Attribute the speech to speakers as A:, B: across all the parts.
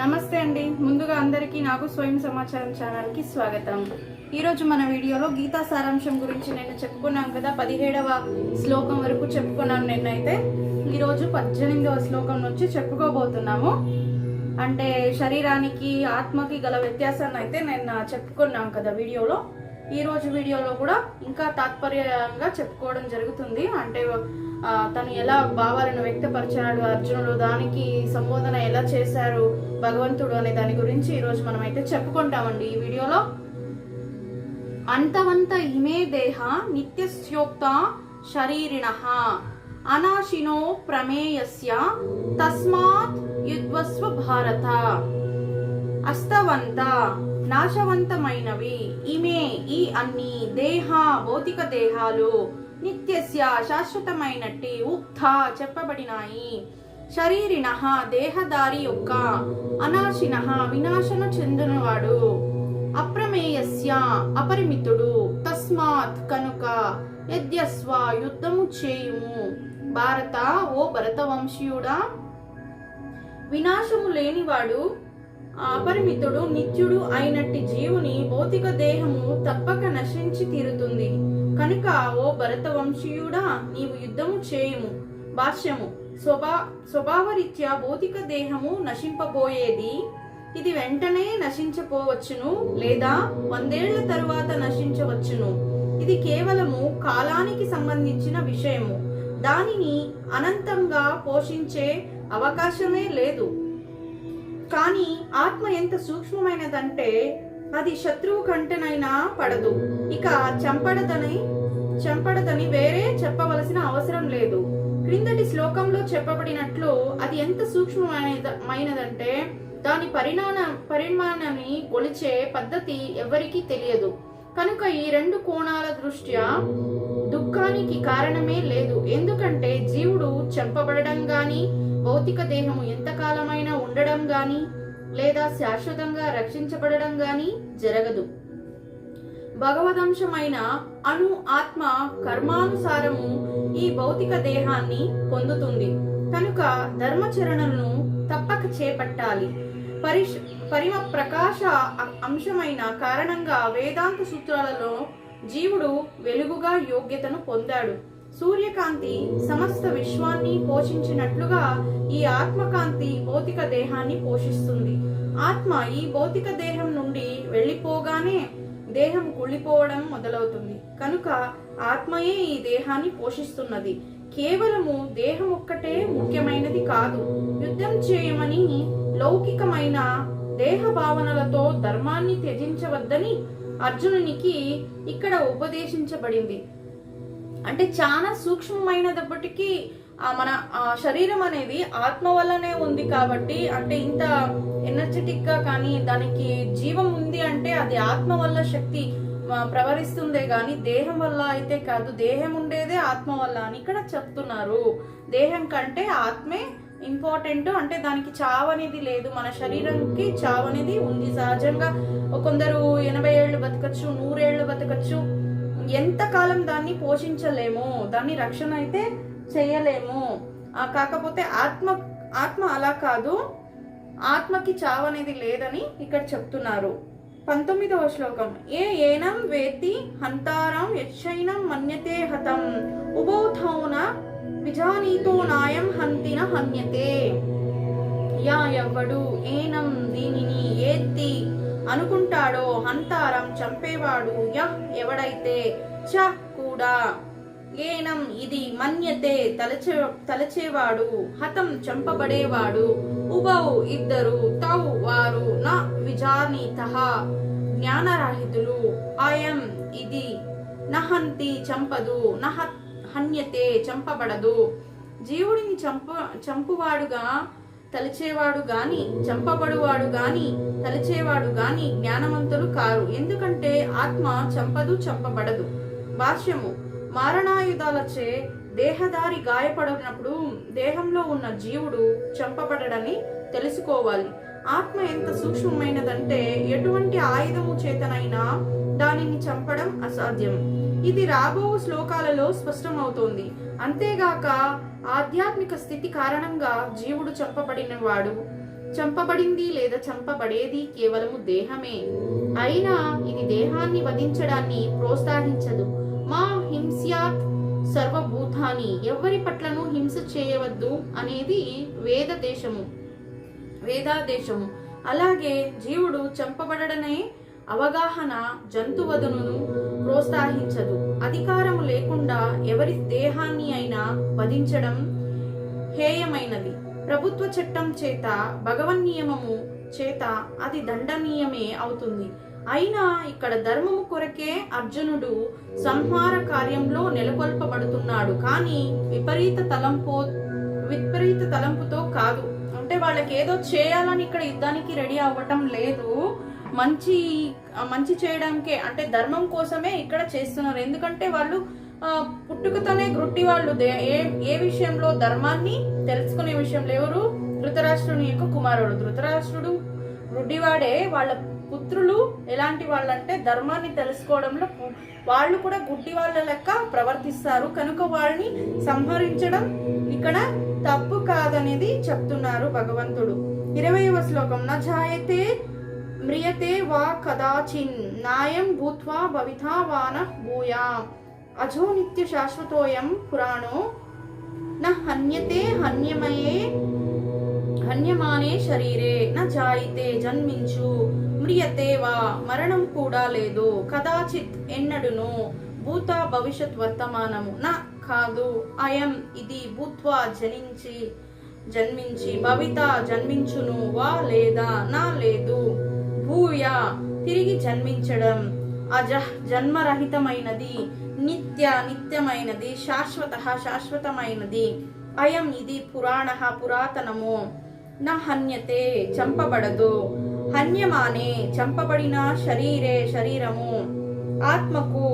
A: నమస్తే అండి. ముందుగా అందరికీ నాకు స్వయం సమాచారం ఛానల్కి స్వాగతం. ఈరోజు మన వీడియోలో గీతా సారాంశం గురించి నేను చెప్పుకున్నాం కదా పదిహేడవ శ్లోకం వరకు చెప్పుకున్నాను నేనైతే. ఈరోజు పద్దెనిమిదవ శ్లోకం నుంచి చెప్పుకోబోతున్నాము. అంటే శరీరానికి ఆత్మకి గల వ్యత్యాసాన్ని అయితే నేను చెప్పుకున్నాం కదా వీడియోలో. ఈ రోజు వీడియోలో కూడా ఇంకా తాత్పర్యంగా చెప్పుకోవడం జరుగుతుంది. అంటే తను ఎలా భావాలను వ్యక్తపరిచాడు అర్జునుడు దానికి సంబోధన ఎలా చేశారు భగవంతుడు అనే దాని గురించి ఈరోజు మనం అయితే చెప్పుకుంటామండి ఈ వీడియోలో. అంతవంత ఇమే దేహ నిత్యస్యోక్త శరీరిణ అనాశినో ప్రమేయస్య తస్మాత్ యుద్వస్వ భారత. అస్తవంత నాశవంతమైనవి. ఇమే ఈ అన్ని దేహ భౌతిక దేహాలు నిత్యస్య శాశ్వతమైనట్టి ఉక్త చెప్పబడినాయి. శరీరిణ దేహదారి యొక్క అనాశిన వినాశన చెందినవాడు. అప్రమేయస్య అపరిమితుడు. తస్మాత్ కనుక యద్యస్వ యుద్ధము చేయుము. భారత ఓ భరత వంశీయుడా వినాశము లేనివాడు అపరిమితుడు నిత్యుడు అయినట్టి జీవుని భౌతిక దేహము తప్పక నశించి తీరుతుంది. కనుక ఓ భరత వంశీయుడా నీవు యుద్ధము చేయము. భాష్యము స్వభా స్వభావరీత్యా భౌతిక దేహము నశింపబోయేది. ఇది వెంటనే నశించపోవచ్చును లేదా వందేళ్ళ తరువాత నశించవచ్చును. ఇది కేవలము కాలానికి సంబంధించిన విషయము. దానిని అనంతంగా పోషించే అవకాశమే లేదు. కానీ ఆత్మ ఎంత సూక్ష్మమైనదంటే అది శత్రువు కంటనైనా పడదు. ఇక చంపడదని చంపడదని వేరే చెప్పవలసిన అవసరం లేదు. క్రిందటి శ్లోకంలో చెప్పబడినట్లు అది ఎంత సూక్ష్మమైనదంటే దాని పరిణామ పరిమాణాన్ని కొలిచే పద్ధతి ఎవరికీ తెలియదు. కనుక ఈ రెండు కోణాల దృష్ట్యా దుఃఖానికి కారణమే లేదు. ఎందుకంటే జీవుడు చంపబడడం కానీ భౌతిక దేహము ఎంతకాలమైనా ఉండడం గాని లేదా శాశ్వతంగా రక్షించబడడం గాని జరగదు. భగవదంశమైన అణు ఆత్మ కర్మానుసారము ఈ భౌతిక దేహాన్ని పొందుతుంది. కనుక ధర్మచరణను తప్పక చేపట్టాలి. పరిష్ పరిమ ప్రకాశ అంశమైన కారణంగా వేదాంత సూత్రాలలో జీవుడు వెలుగుగా యోగ్యతను పొందాడు. సూర్యకాంతి సమస్త విశ్వాన్ని పోషించినట్లుగా ఈ ఆత్మకాంతి భౌతిక దేహాన్ని పోషిస్తుంది. ఆత్మ ఈ భౌతిక దేహం నుండి వెళ్ళిపోగానే దేహం కుళ్ళిపోవడం మొదలవుతుంది. కనుక ఆత్మయే ఈ దేహాన్ని పోషిస్తున్నది. కేవలము దేహం ఒక్కటే ముఖ్యమైనది కాదు. యుద్ధం చేయమని లౌకికమైన దేహ భావనలతో ధర్మాన్ని త్యజించవద్దని అర్జునునికి ఇక్కడ ఉపదేశించబడింది. అంటే చాలా సూక్ష్మమైనదప్పటికీ మన శరీరం అనేది ఆత్మ వల్లనే ఉంది కాబట్టి అంటే ఇంత ఎనర్జెటిక్గా కానీ దానికి జీవం ఉంది అంటే అది ఆత్మ వల్ల శక్తి ప్రవరిస్తుందే గాని దేహం వల్ల అయితే కాదు. దేహం ఉండేదే ఆత్మ వల్ల అని ఇక్కడ చెప్తున్నారు. దేహం కంటే ఆత్మే ఇంపార్టెంట్. అంటే దానికి చావు అనేది లేదు. మన శరీరంకి చావు అనేది ఉంది. సహజంగా కొందరు ఎనభై ఏళ్ళు బతకచ్చు నూరేళ్ళు బతకచ్చు. ఎంతకాలం దాన్ని పోషించలేము దాన్ని రక్షణ అయితే చేయలేము. ఆ, కాకపోతే ఆత్మ ఆత్మ అలా కాదు. ఆత్మకి చావు అనేది లేదని ఇక్కడ చెప్తున్నారు. పంతొమ్మిదవ శ్లోకం. ఏ ఏనం వేతి హంతారం యచ్చైనం మన్యతే హతం. ఉభౌథౌన విజానీతో నాయం హంతిన హన్యతే. యా ఎవడు ఏనం దీనిని ఏత్తి అనుకుంటాడో హంతారం చంపేవాడు యహ్ ఎవడైతే? చ కూడా. ఏనం ఇది మన్యతే తలచే తలచేవాడు హతం చంపబడేవాడు. ఉభౌ ఇద్దరు తౌ వారు న విజానీత. జ్ఞానరాహితులు అయం ఇది నహంతి చంపదు నహ హన్యతే చంపబడదు. జీవుడిని చంప చంపువాడుగా తలిచేవాడు గాని చంపబడువాడు గాని తలిచేవాడు గాని జ్ఞానవంతులు కారు. ఎందుకంటే ఆత్మ చంపదు చంపబడదు. భాష్యము మారణాయుధాలచే దేహదారి గాయపడినప్పుడు దేహంలో ఉన్న జీవుడు చంపబడడని తెలుసుకోవాలి. ఆత్మ ఎంత సూక్ష్మమైనదంటే ఎటువంటి ఆయుధము చేతనైనా దానిని చంపడం అసాధ్యం. ఇది రాబో శ్లోకాలలో స్పష్టమవుతోంది. అంతేగాక ఆధ్యాత్మిక స్థితి కారణంగా జీవుడు చంపబడినవాడు. చంపబడింది లేదా చంపబడేది కేవలము దేహమే. అయినా ఇది దేహాన్ని వధించడాన్ని ప్రోత్సహించదు. మా హింస్యాత్ సర్వభూతాన్ని ఎవరి పట్లను హింస చేయవద్దు అనేది వేద దేశము వేదాదేశము. అలాగే జీవుడు చంపబడడనే అవగాహన జంతువధును ప్రోత్సహించదు. అధికారము లేకుండా ఎవరి దేహాన్ని అయినా వధించడం హేయమైనది. ప్రభుత్వ చట్టం చేత భగవన్ నియమము చేత అది దండనీయమే అవుతుంది. అయినా ఇక్కడ ధర్మము కొరకే అర్జునుడు సంహార కార్యంలో నెలకొల్పబడుతున్నాడు. కానీ విపరీత తలంపు విపరీత తలంపుతో కాదు. అంటే వాళ్ళకి ఏదో చేయాలని ఇక్కడ యుద్ధానికి రెడీ అవ్వటం లేదు. మంచి మంచి చేయడానికే అంటే ధర్మం కోసమే ఇక్కడ చేస్తున్నారు. ఎందుకంటే వాళ్ళు పుట్టుకతోనే గ్రుట్టి వాళ్ళు. దే- ఏ ఏ విషయంలో ధర్మాన్ని తెలుసుకునే విషయంలో ఎవరు? ధృతరాష్ట్రుని యొక్క కుమారుడు. ధృతరాష్ట్రుడు గుడ్డివాడే వాళ్ళ పుత్రులు ఎలాంటి వాళ్ళంటే ధర్మాన్ని తెలుసుకోవడంలో వాళ్ళు కూడా గుడ్డి వాళ్ళ లెక్క ప్రవర్తిస్తారు. కనుక వాళ్ళని సంహరించడం ఇక్కడ తప్పు కాదనేది చెప్తున్నారు భగవంతుడు. ఇరవైవ శ్లోకం నా జాయతే మ్రియతే వా కదాచిన్ నాయం భూత్వా భవితా వాన భూయా అజో నిత్య శాశ్వతోయం పురాణో న హన్యతే హన్యమయే హన్యమానే శరీరే న జాయితే జన్మించు మ్రియతే వా మరణం కూడా లేదు కదాచిత్ ఎన్నడును భూత భవిష్యత్ వర్తమానము నా కాదు అయం ఇది భూత్వా జనించి జన్మించి భవిత జన్మించును వా లేదా నా లేదు భూయ తిరిగి జన్మించడం. అజ జన్మరహితమైనది నిత్య నిత్యమైనది శాశ్వత శాశ్వతమైనది. అయం ఇది పురాణ పురాతనము. న హన్యతే చంపబడదు. హన్యమానే చంపబడిన శరీరే శరీరము. ఆత్మకు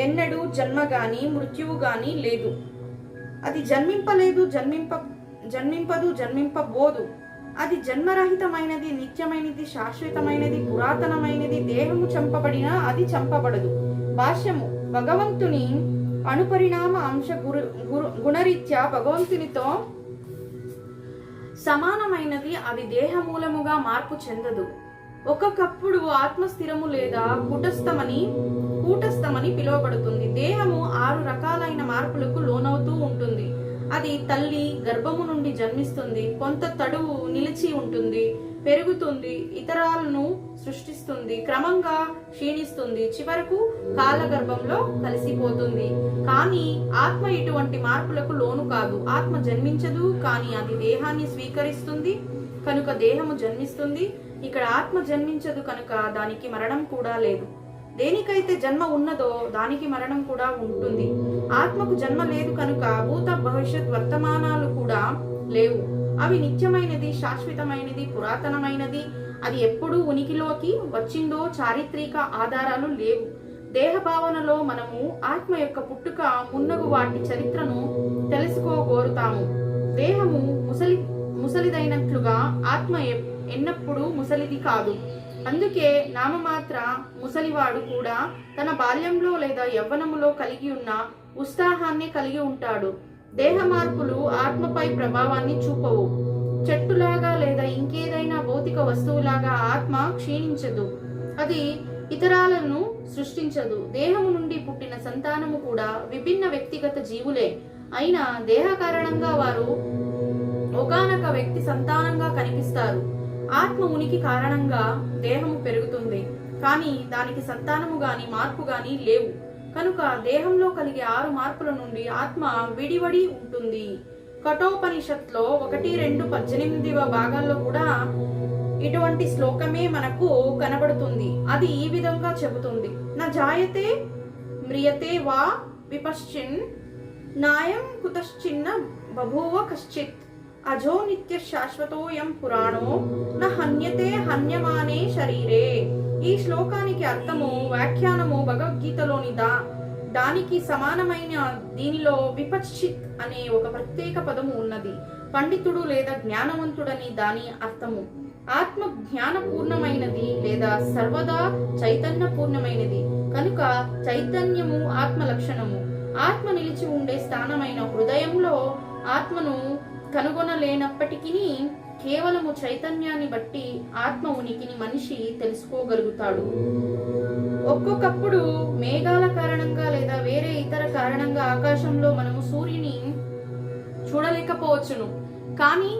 A: ఎన్నడూ జన్మ గాని మృత్యువు గాని లేదు. అది జన్మింపలేదు జన్మింప జన్మింపదు జన్మింపబోదు. అది జన్మరహితమైనది నిత్యమైనది శాశ్వతమైనది పురాతనమైనది దేహము చంపబడినా అది చంపబడదు. భాష్యము భగవంతుని అణుపరిణామ అంశ గురు గురు గుణరీత్యా భగవంతునితో సమానమైనది అది దేహమూలముగా మార్పు చెందదు. ఒక్కొక్కప్పుడు ఆత్మస్థిరము లేదా కూటస్థమని కూటస్థమని పిలువబడుతుంది. దేహము ఆరు రకాలైన మార్పులకు లోనవుతూ ఉంటుంది. అది తల్లి గర్భము నుండి జన్మిస్తుంది. కొంత తడువు నిలిచి ఉంటుంది పెరుగుతుంది ఇతరాలను సృష్టిస్తుంది క్రమంగా క్షీణిస్తుంది చివరకు కాలగర్భంలో కలిసిపోతుంది. కానీ ఆత్మ ఇటువంటి మార్పులకు లోను కాదు. ఆత్మ జన్మించదు కానీ అది దేహాన్ని స్వీకరిస్తుంది కనుక దేహము జన్మిస్తుంది. ఇక్కడ ఆత్మ జన్మించదు కనుక దానికి మరణం కూడా లేదు. దేనికైతే జన్మ ఉన్నదో దానికి మరణం కూడా ఉంటుంది. ఆత్మకు జన్మ లేదు కనుక భూత భవిష్యత్ వర్తమానాలు కూడా లేవు. అవి నిత్యమైనది శాశ్వతమైనది పురాతనమైనది. అది ఎప్పుడు ఉనికిలోకి వచ్చిందో చారిత్రక ఆధారాలు లేవు. దేహ భావనలో మనము ఆత్మ యొక్క పుట్టుక మున్నగు వాటి చరిత్రను తెలుసుకోగోరుతాము. దేహము ముసలి ముసలిదైనట్లుగా ఆత్మ ఎన్నప్పుడూ ముసలిది కాదు. అందుకే నామమాత్ర ముసలివాడు కూడా తన బాల్యంలో లేదా యవ్వనములో కలిగి ఉన్న ఉత్సాహాన్ని కలిగి ఉంటాడు. దేహ మార్పులు ఆత్మపై ప్రభావాన్ని చూపవు. చెట్టులాగా లేదా ఇంకేదైనా భౌతిక వస్తువులాగా ఆత్మ క్షీణించదు. అది ఇతరాలను సృష్టించదు. దేహము నుండి పుట్టిన సంతానము కూడా విభిన్న వ్యక్తిగత జీవులే. అయినా దేహ కారణంగా వారు ఒకనొక వ్యక్తి సంతానంగా కనిపిస్తారు. ఆత్మ ఉనికి కారణంగా దేహము పెరుగుతుంది కానీ దానికి సంతానము గాని మార్పు గాని లేవు. కనుక దేహంలో కలిగే ఆరు మార్పుల నుండి ఆత్మ విడివడి ఉంటుంది. కఠోపనిషత్లో ఒకటి రెండు పద్దెనిమిదివ భాగాల్లో కూడా ఇటువంటి శ్లోకమే మనకు కనబడుతుంది. అది ఈ విధంగా చెబుతుంది. నా జాయతే మ్రియతే వా విపశ్చిన్ నాయం కుతశ్చిన్న బభూవ కశ్చిత్. అజో నిత్య శాశ్వతోయం పురాణో న హన్యతే హన్యమానే శరీరే ఈ శ్లోకానికి అర్థము వ్యాఖ్యానము భగవద్గీతలోని దా దానికి సమానమైన దీనిలో విపశ్చిత్ అనే ఒక ప్రత్యేక పదము ఉన్నది. పండితుడు లేదా జ్ఞానవంతుడని దాని అర్థము. ఆత్మ జ్ఞానపూర్ణమైనది లేదా సర్వదా చైతన్య పూర్ణమైనది కనుక చైతన్యము ఆత్మ లక్షణము ఆత్మ నిలిచి ఉండే స్థానమైన హృదయంలో ఆత్మను కనుగొనలేనప్పటికీ కేవలము చైతన్యాన్ని బట్టి ఆత్మ ఉనికిని మనిషి తెలుసుకోగలుగుతాడు. ఒక్కొక్కప్పుడు మేఘాల కారణంగా లేదా వేరే ఇతర కారణంగా ఆకాశంలో మనము సూర్యుని చూడలేకపోవచ్చును. కానీ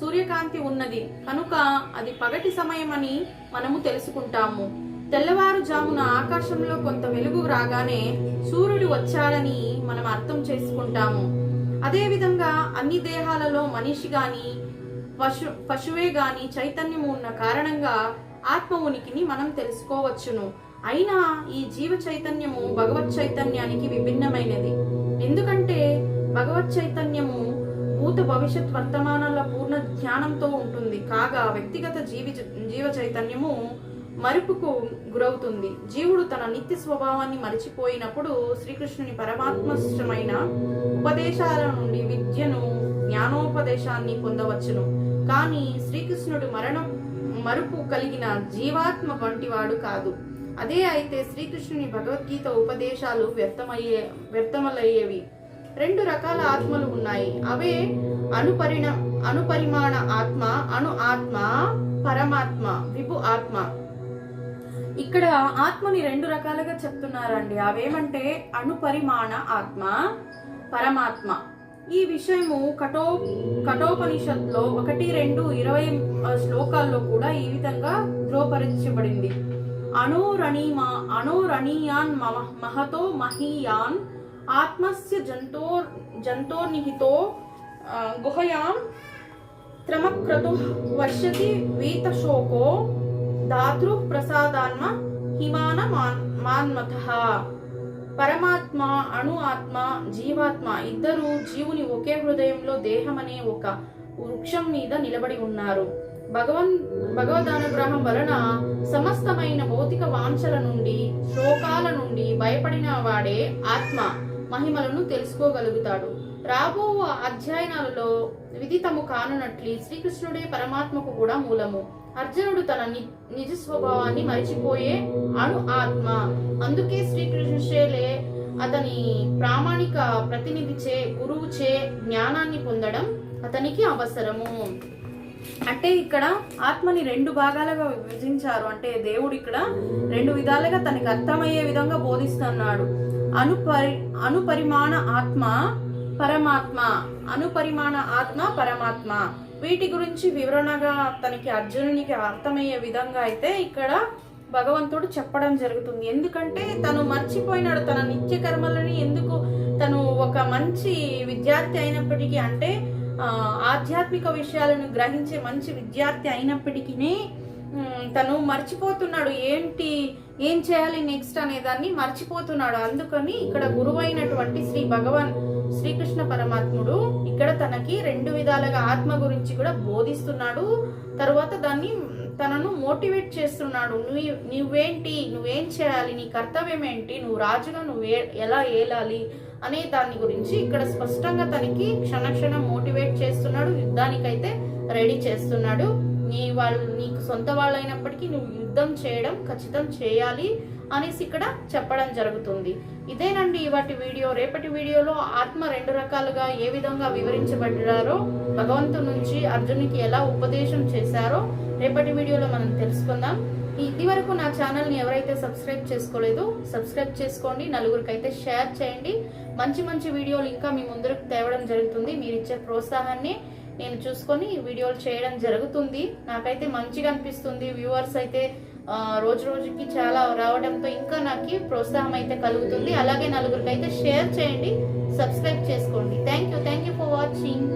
A: సూర్యకాంతి ఉన్నది. కనుక అది పగటి సమయం అని మనము తెలుసుకుంటాము. తెల్లవారుజామున ఆకాశంలో కొంత వెలుగు రాగానే సూర్యుడు వచ్చాడని మనం అర్థం చేసుకుంటాము. అదేవిధంగా అన్ని దేహాలలో మనిషి గాని పశు పశువే గాని చైతన్యము ఉన్న కారణంగా ఆత్మ ఉనికిని మనం తెలుసుకోవచ్చును. అయినా ఈ జీవ చైతన్యము భగవత్ చైతన్యానికి విభిన్నమైనది. ఎందుకంటే భగవత్ చైతన్యము భూత భవిష్యత్ వర్తమానాల పూర్ణ జ్ఞానంతో ఉంటుంది. కాగా వ్యక్తిగత జీవి జీవ చైతన్యము మరుపుకు గురవుతుంది. జీవుడు తన నిత్య స్వభావాన్ని మరిచిపోయినప్పుడు శ్రీకృష్ణుని పరమాత్మష్టమైన ఉపదేశాల నుండి విద్యను జ్ఞానోపదేశాన్ని పొందవచ్చును. కానీ శ్రీకృష్ణుడు మరణం మరుపు కలిగిన జీవాత్మ వంటివాడు కాదు. అదే అయితే శ్రీకృష్ణుని భగవద్గీత ఉపదేశాలు వ్యర్థమయ్యే వ్యర్థమలయ్యేవి రెండు రకాల ఆత్మలు ఉన్నాయి. అవే అనుపరిణ అనుపరిమాణ ఆత్మ అణు ఆత్మ పరమాత్మ విభు ఆత్మ. ఇక్కడ ఆత్మని రెండు రకాలుగా చెప్తున్నారండి. అవేమంటే అణుపరిమాణ ఆత్మ పరమాత్మ. ఈ విషయము కఠో కఠోపనిషత్లో ఒకటి రెండు ఇరవై శ్లోకాల్లో కూడా ఈ విధంగా ధ్రువపరచబడింది. అణోరణీమా అణోరణీయాన్ మహతో మహీయాన్ ఆత్మస్య జంతో జంతోర్నిహితో గుహయాం త్రమక్రతు వర్షతి వీతశోకో దాతృ ప్రసాదాత్మ హిమాన మాన్ మాన్మథ. పరమాత్మ అణు ఆత్మ జీవాత్మ ఇద్దరు జీవుని ఒకే హృదయంలో దేహం అనే ఒక వృక్షం మీద నిలబడి ఉన్నారు. భగవన్ భగవదానుగ్రహం వలన సమస్తమైన భౌతిక వాంఛల నుండి శోకాల నుండి భయపడిన వాడే ఆత్మ మహిమలను తెలుసుకోగలుగుతాడు. రాబో అధ్యయనాలలో విదితము కానున్నట్లు శ్రీకృష్ణుడే పరమాత్మకు కూడా మూలము. అర్జునుడు తన ని నిజ స్వభావాన్ని మరిచిపోయే అణు ఆత్మ. అందుకే శ్రీకృష్ణులే అతని ప్రామాణిక ప్రతినిధిచే గురువుచే జ్ఞానాన్ని పొందడం అతనికి అవసరము. అంటే ఇక్కడ ఆత్మని రెండు భాగాలుగా విభజించారు. అంటే దేవుడు ఇక్కడ రెండు విధాలుగా తనకి అర్థమయ్యే విధంగా బోధిస్తున్నాడు. అనుపరి అనుపరిమాణ ఆత్మ పరమాత్మ. అనుపరిమాణ ఆత్మ పరమాత్మ. వీటి గురించి వివరణగా తనకి అర్జునునికి అర్థమయ్యే విధంగా అయితే ఇక్కడ భగవంతుడు చెప్పడం జరుగుతుంది. ఎందుకంటే తను మర్చిపోయినాడు. తన నిత్య కర్మలని ఎందుకు తను ఒక మంచి విద్యార్థి అయినప్పటికీ అంటే ఆధ్యాత్మిక విషయాలను గ్రహించే మంచి విద్యార్థి అయినప్పటికీ తను మర్చిపోతున్నాడు. ఏంటి ఏం చేయాలి నెక్స్ట్ అనే దాన్ని మర్చిపోతున్నాడు. అందుకని ఇక్కడ గురువైనటువంటి శ్రీ భగవాన్ శ్రీకృష్ణ పరమాత్ముడు ఇక్కడ తనకి రెండు విధాలుగా ఆత్మ గురించి కూడా బోధిస్తున్నాడు. తర్వాత దాన్ని తనను మోటివేట్ చేస్తున్నాడు. నువ్వు నువ్వేంటి? నువ్వేం చేయాలి? నీ కర్తవ్యం ఏంటి? నువ్వు రాజుగా నువ్వు ఏ- ఎలా ఏలాలి? అనే దాని గురించి ఇక్కడ స్పష్టంగా తనకి క్షణక్షణం మోటివేట్ చేస్తున్నాడు. యుద్ధానికైతే రెడీ చేస్తున్నాడు. నీ వాళ్ళు నీకు సొంత వాళ్ళైనప్పటికీ నువ్వు యుద్ధం చేయడం ఖచ్చితం చేయాలి. అనేసి ఇక్కడ చెప్పడం జరుగుతుంది. ఇదేనండి ఇవాటి వీడియో. రేపటి వీడియోలో ఆత్మ రెండు రకాలుగా ఏ విధంగా వివరించబడ్డారో భగవంతుడి నుంచి అర్జునికి ఎలా ఉపదేశం చేశారో రేపటి వీడియోలో మనం తెలుసుకుందాం. ఇది వరకు నా ఛానల్ని ఎవరైతే సబ్స్క్రైబ్ చేసుకోలేదు సబ్స్క్రైబ్ చేసుకోండి. నలుగురికి అయితే షేర్ చేయండి. మంచి మంచి వీడియోలు ఇంకా మీ ముందరకు తేవడం జరుగుతుంది. మీరు ఇచ్చే ప్రోత్సాహాన్ని నేను చూసుకొని వీడియోలు చేయడం జరుగుతుంది. నాకైతే మంచిగా అనిపిస్తుంది. వ్యూవర్స్ అయితే రోజు రోజుకి చాలా రావడంతో ఇంకా నాకు ప్రోత్సాహం అయితే కలుగుతుంది. అలాగే నలుగురికి అయితే షేర్ చేయండి సబ్స్క్రైబ్ చేసుకోండి. Thank you thank you for watching